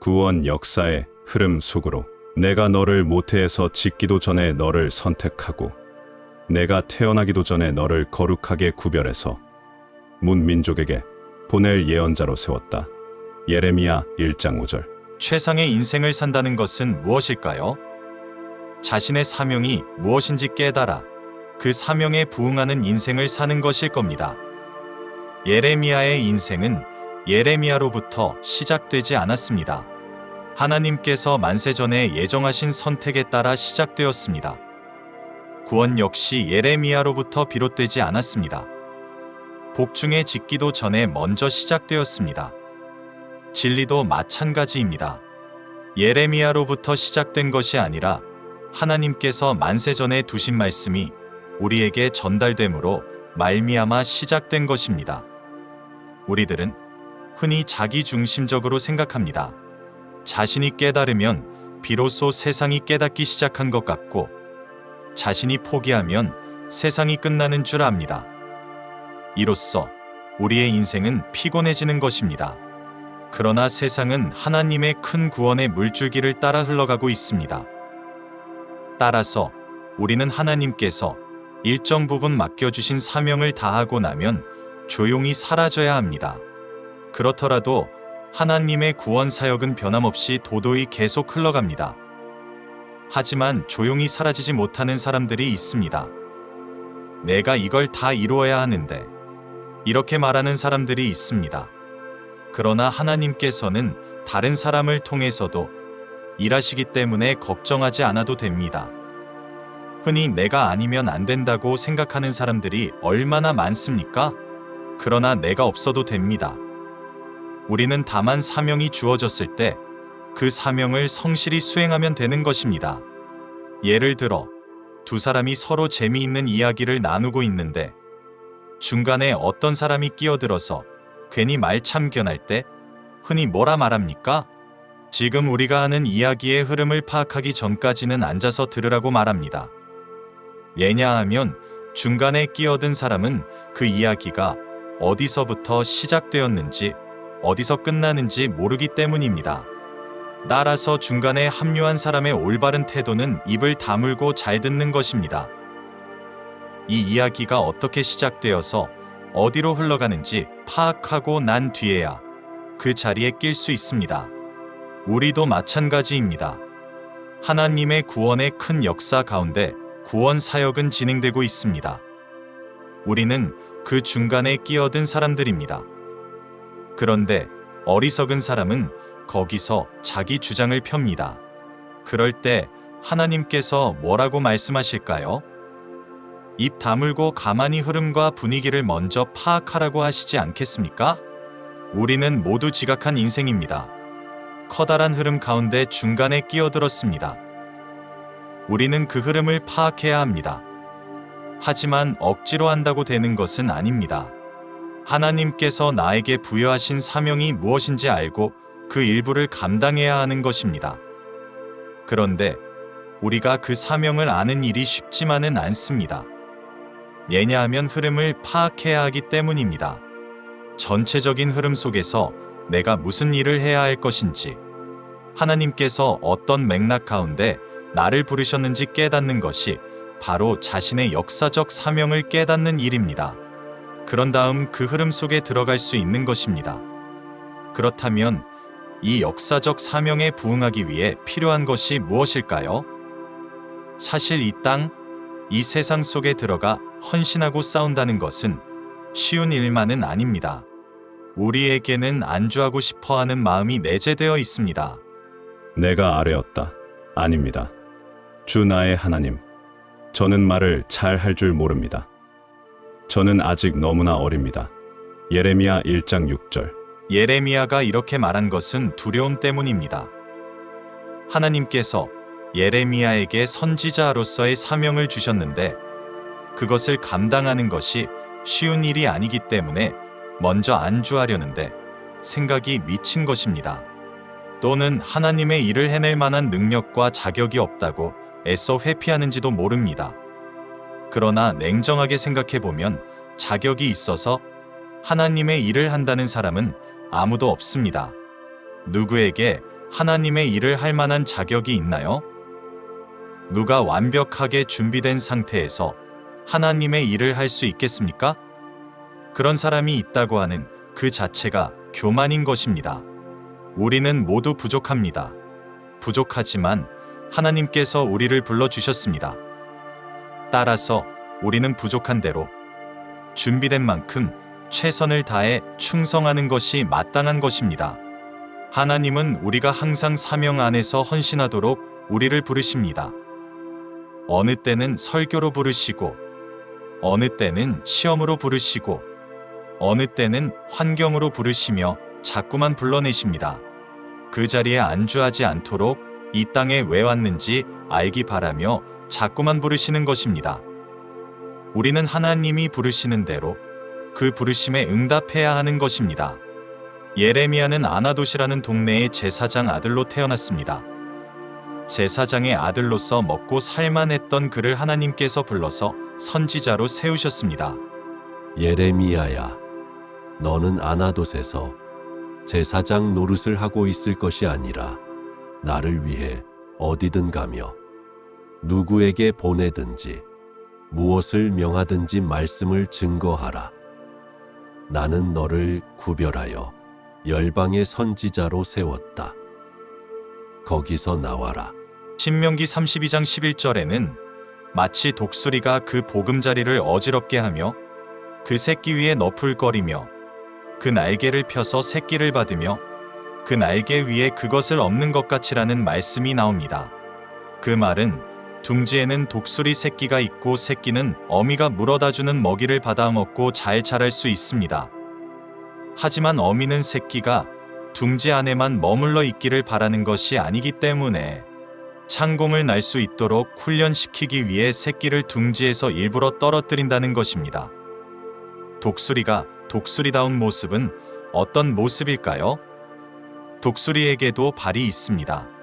구원 역사의 흐름 속으로 내가 너를 모태에서 짓기도 전에 너를 선택하고 내가 태어나기도 전에 너를 거룩하게 구별해서 문민족에게 보낼 예언자로 세웠다. 예레미야 1장 5절. 최상의 인생을 산다는 것은 무엇일까요? 자신의 사명이 무엇인지 깨달아 그 사명에 부응하는 인생을 사는 것일 겁니다. 예레미야의 인생은 예레미야로부터 시작되지 않았습니다. 하나님께서 만세 전에 예정하신 선택에 따라 시작되었습니다. 구원 역시 예레미야로부터 비롯되지 않았습니다. 복중에 짓기도 전에 먼저 시작되었습니다. 진리도 마찬가지입니다. 예레미야로부터 시작된 것이 아니라 하나님께서 만세 전에 두신 말씀이 우리에게 전달됨으로 말미암아 시작된 것입니다. 우리들은 흔히 자기 중심적으로 생각합니다. 자신이 깨달으면 비로소 세상이 깨닫기 시작한 것 같고 자신이 포기하면 세상이 끝나는 줄 압니다. 이로써 우리의 인생은 피곤해지는 것입니다. 그러나 세상은 하나님의 큰 구원의 물줄기를 따라 흘러가고 있습니다. 따라서 우리는 하나님께서 일정 부분 맡겨주신 사명을 다하고 나면 조용히 사라져야 합니다. 그렇더라도 하나님의 구원 사역은 변함없이 도도히 계속 흘러갑니다. 하지만 조용히 사라지지 못하는 사람들이 있습니다. 내가 이걸 다 이루어야 하는데 이렇게 말하는 사람들이 있습니다. 그러나 하나님께서는 다른 사람을 통해서도 일하시기 때문에 걱정하지 않아도 됩니다. 흔히 내가 아니면 안 된다고 생각하는 사람들이 얼마나 많습니까? 그러나 내가 없어도 됩니다. 우리는 다만 사명이 주어졌을 때 그 사명을 성실히 수행하면 되는 것입니다. 예를 들어, 두 사람이 서로 재미있는 이야기를 나누고 있는데 중간에 어떤 사람이 끼어들어서 괜히 말참 견할 때 흔히 뭐라 말합니까? 지금 우리가 하는 이야기의 흐름을 파악하기 전까지는 앉아서 들으라고 말합니다. 왜냐하면 중간에 끼어든 사람은 그 이야기가 어디서부터 시작되었는지 어디서 끝나는지 모르기 때문입니다. 따라서 중간에 합류한 사람의 올바른 태도는 입을 다물고 잘 듣는 것입니다. 이 이야기가 어떻게 시작되어서 어디로 흘러가는지 파악하고 난 뒤에야 그 자리에 낄 수 있습니다. 우리도 마찬가지입니다. 하나님의 구원의 큰 역사 가운데 구원 사역은 진행되고 있습니다. 우리는 그 중간에 끼어든 사람들입니다. 그런데 어리석은 사람은 거기서 자기 주장을 펴니다. 그럴 때 하나님께서 뭐라고 말씀하실까요? 입 다물고 가만히 흐름과 분위기를 먼저 파악하라고 하시지 않겠습니까? 우리는 모두 지각한 인생입니다. 커다란 흐름 가운데 중간에 끼어들었습니다. 우리는 그 흐름을 파악해야 합니다. 하지만 억지로 한다고 되는 것은 아닙니다. 하나님께서 나에게 부여하신 사명이 무엇인지 알고 그 일부를 감당해야 하는 것입니다. 그런데 우리가 그 사명을 아는 일이 쉽지만은 않습니다. 왜냐하면 흐름을 파악해야 하기 때문입니다. 전체적인 흐름 속에서 내가 무슨 일을 해야 할 것인지, 하나님께서 어떤 맥락 가운데 나를 부르셨는지 깨닫는 것이 바로 자신의 역사적 사명을 깨닫는 일입니다. 그런 다음 그 흐름 속에 들어갈 수 있는 것입니다. 그렇다면 이 역사적 사명에 부응하기 위해 필요한 것이 무엇일까요? 사실 이 땅, 이 세상 속에 들어가 헌신하고 싸운다는 것은 쉬운 일만은 아닙니다. 우리에게는 안주하고 싶어 하는 마음이 내재되어 있습니다. 내가 아뢰었다. 아닙니다. 주 나의 하나님. 저는 말을 잘 할 줄 모릅니다. 저는 아직 너무나 어립니다. 예레미야 1장 6절. 예레미야가 이렇게 말한 것은 두려움 때문입니다. 하나님께서 예레미야에게 선지자로서의 사명을 주셨는데 그것을 감당하는 것이 쉬운 일이 아니기 때문에 먼저 안주하려는데 생각이 미친 것입니다. 또는 하나님의 일을 해낼 만한 능력과 자격이 없다고 애써 회피하는지도 모릅니다. 그러나 냉정하게 생각해 보면 자격이 있어서 하나님의 일을 한다는 사람은 아무도 없습니다. 누구에게 하나님의 일을 할 만한 자격이 있나요? 누가 완벽하게 준비된 상태에서 하나님의 일을 할 수 있겠습니까? 그런 사람이 있다고 하는 그 자체가 교만인 것입니다. 우리는 모두 부족합니다. 부족하지만 하나님께서 우리를 불러주셨습니다. 따라서 우리는 부족한 대로 준비된 만큼 최선을 다해 충성하는 것이 마땅한 것입니다. 하나님은 우리가 항상 사명 안에서 헌신하도록 우리를 부르십니다. 어느 때는 설교로 부르시고, 어느 때는 시험으로 부르시고, 어느 때는 환경으로 부르시며 자꾸만 불러내십니다. 그 자리에 안주하지 않도록 이 땅에 왜 왔는지 알기 바라며 자꾸만 부르시는 것입니다. 우리는 하나님이 부르시는 대로 그 부르심에 응답해야 하는 것입니다. 예레미야는 아나도시라는 동네의 제사장 아들로 태어났습니다. 제사장의 아들로서 먹고 살만했던 그를 하나님께서 불러서 선지자로 세우셨습니다. 예레미야야, 너는 아나돗에서 제사장 노릇을 하고 있을 것이 아니라 나를 위해 어디든 가며 누구에게 보내든지 무엇을 명하든지 말씀을 증거하라. 나는 너를 구별하여 열방의 선지자로 세웠다. 거기서 나와라. 신명기 32장 11절에는 마치 독수리가 그 보금자리를 어지럽게 하며 그 새끼 위에 너풀거리며 그 날개를 펴서 새끼를 받으며 그 날개 위에 그것을 엎는 것 같이라는 말씀이 나옵니다. 그 말은 둥지에는 독수리 새끼가 있고 새끼는 어미가 물어다 주는 먹이를 받아 먹고 잘 자랄 수 있습니다. 하지만 어미는 새끼가 둥지 안에만 머물러 있기를 바라는 것이 아니기 때문에 창공을 날 수 있도록 훈련시키기 위해 새끼를 둥지에서 일부러 떨어뜨린다는 것입니다. 독수리가 독수리다운 모습은 어떤 모습일까요? 독수리에게도 발이 있습니다.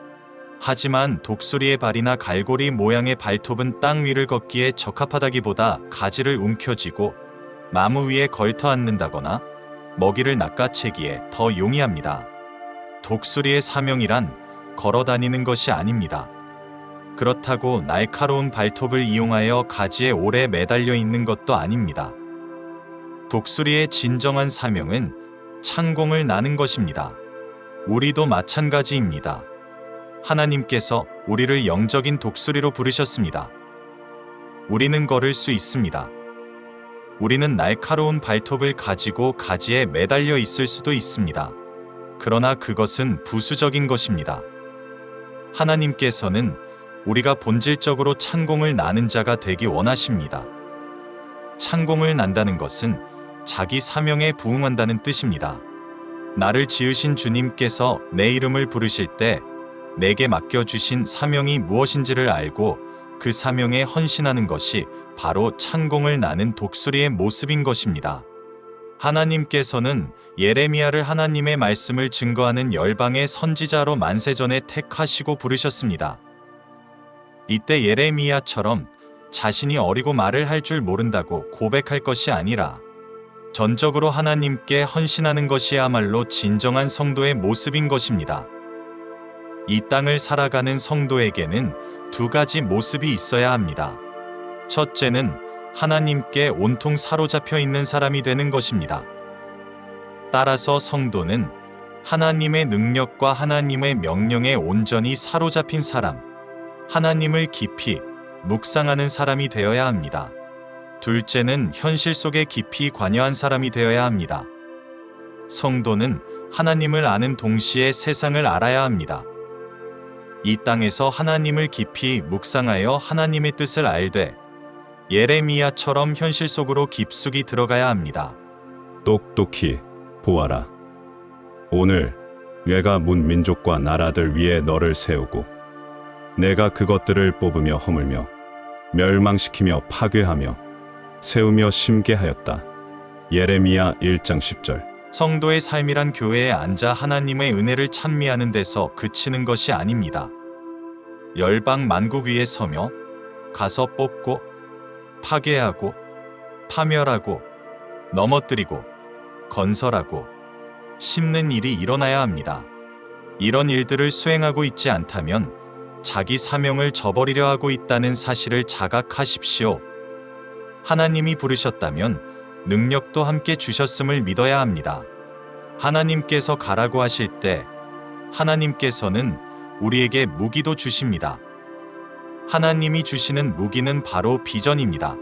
하지만 독수리의 발이나 갈고리 모양의 발톱은 땅 위를 걷기에 적합하다기보다 가지를 움켜쥐고 나무 위에 걸터 앉는다거나 먹이를 낚아채기에 더 용이합니다. 독수리의 사명이란 걸어 다니는 것이 아닙니다. 그렇다고 날카로운 발톱을 이용하여 가지에 오래 매달려 있는 것도 아닙니다. 독수리의 진정한 사명은 창공을 나는 것입니다. 우리도 마찬가지입니다. 하나님께서 우리를 영적인 독수리로 부르셨습니다. 우리는 걸을 수 있습니다. 우리는 날카로운 발톱을 가지고 가지에 매달려 있을 수도 있습니다. 그러나 그것은 부수적인 것입니다. 하나님께서는 우리가 본질적으로 창공을 나는 자가 되기 원하십니다. 창공을 난다는 것은 자기 사명에 부응한다는 뜻입니다. 나를 지으신 주님께서 내 이름을 부르실 때 내게 맡겨주신 사명이 무엇인지를 알고 그 사명에 헌신하는 것이 바로 창공을 나는 독수리의 모습인 것입니다. 하나님께서는 예레미야를 하나님의 말씀을 증거하는 열방의 선지자로 만세전에 택하시고 부르셨습니다. 이때 예레미야처럼 자신이 어리고 말을 할 줄 모른다고 고백할 것이 아니라 전적으로 하나님께 헌신하는 것이야말로 진정한 성도의 모습인 것입니다. 이 땅을 살아가는 성도에게는 두 가지 모습이 있어야 합니다. 첫째는 하나님께 온통 사로잡혀 있는 사람이 되는 것입니다. 따라서 성도는 하나님의 능력과 하나님의 명령에 온전히 사로잡힌 사람, 하나님을 깊이 묵상하는 사람이 되어야 합니다. 둘째는 현실 속에 깊이 관여한 사람이 되어야 합니다. 성도는 하나님을 아는 동시에 세상을 알아야 합니다. 이 땅에서 하나님을 깊이 묵상하여 하나님의 뜻을 알되 예레미야처럼 현실 속으로 깊숙이 들어가야 합니다. 똑똑히 보아라. 오늘 내가 문 민족과 나라들 위에 너를 세우고 내가 그것들을 뽑으며 허물며 멸망시키며 파괴하며 세우며 심게 하였다. 예레미야 1장 10절. 성도의 삶이란 교회에 앉아 하나님의 은혜를 찬미하는 데서 그치는 것이 아닙니다. 열방 만국 위에 서며 가서 뽑고 파괴하고 파멸하고 넘어뜨리고 건설하고 심는 일이 일어나야 합니다. 이런 일들을 수행하고 있지 않다면 자기 사명을 저버리려 하고 있다는 사실을 자각하십시오. 하나님이 부르셨다면 능력도 함께 주셨음을 믿어야 합니다. 하나님께서 가라고 하실 때 하나님께서는 우리에게 무기도 주십니다. 하나님이 주시는 무기는 바로 비전입니다.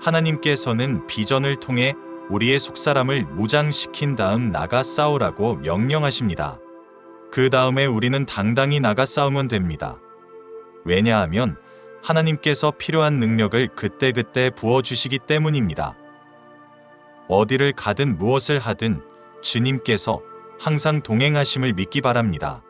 하나님께서는 비전을 통해 우리의 속사람을 무장시킨 다음 나가 싸우라고 명령하십니다. 그 다음에 우리는 당당히 나가 싸우면 됩니다. 왜냐하면 하나님께서 필요한 능력을 그때그때 부어주시기 때문입니다. 어디를 가든 무엇을 하든 주님께서 항상 동행하심을 믿기 바랍니다.